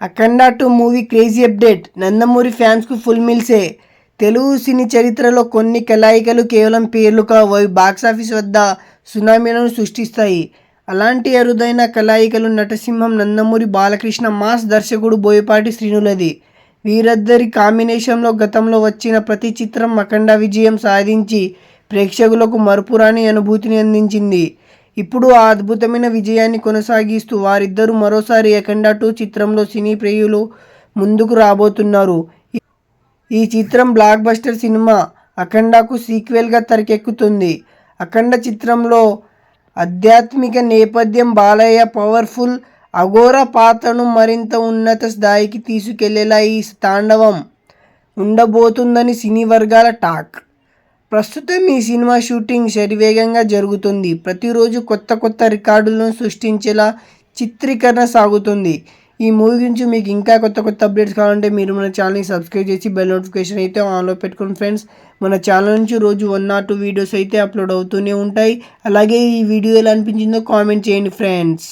Akhanda two movie crazy update. Nandamuri ఫ్యాన్స్కు full మిల్సే. తెలుగు సినీ చరిత్రలో కొన్ని కలాయికలు కేవలం పేర్లు కావు. అవి బాక్సాఫీస్ వద్ద సునామీలను సృష్టిస్తాయి. అలాంటి అరుదైన కలాయికలు నటసింహం నందమూరి బాలకృష్ణ మాస్ దర్శకుడు బోయపాటి శ్రీనులది. వీరిద్దరి కాంబినేషన్లో గతంలో వచ్చిన ప్రతి చిత్రం అఖండ విజయం సాధించి ప్రేక్షకులకు మరుపురాని అనుభూతిని అందించింది. ఇప్పుడు ఆ అద్భుతమైన విజయాన్ని కొనసాగిస్తూ వారిద్దరూ మరోసారి అఖండ టూ చిత్రంలో సినీ ప్రియులు ముందుకు రాబోతున్నారు. ఈ- ఈ చిత్రం బ్లాక్ బస్టర్ సినిమా అఖండకు సీక్వెల్గా తెరకెక్కుతుంది. అఖండ చిత్రంలో ఆధ్యాత్మిక నేపథ్యం బాలయ్య పవర్ఫుల్ అఘోర పాత్రను మరింత ఉన్నత స్థాయికి తీసుకెళ్ళేలా ఈ తాండవం ఉండబోతుందని సినీ వర్గాల టాక్. ప్రస్తుతం ఈ సినిమా షూటింగ్ శరివేగంగా జరుగుతుంది. ప్రతిరోజు కొత్త కొత్త రికార్డులను సృష్టించేలా చిత్రీకరణ సాగుతుంది. ఈ మూవీ గురించి మీకు ఇంకా కొత్త కొత్త అప్డేట్స్ కావాలంటే మీరు మన ఛానల్ని సబ్స్క్రైబ్ చేసి బెల్ నోటిఫికేషన్ అయితే ఆన్లో పెట్టుకుని ఫ్రెండ్స్. మన ఛానల్ నుంచి రోజు వన్ ఆర్ టూ వీడియోస్ అయితే అప్లోడ్ అవుతూనే ఉంటాయి. అలాగే ఈ వీడియో ఎలా అనిపించిందో కామెంట్ చేయండి ఫ్రెండ్స్.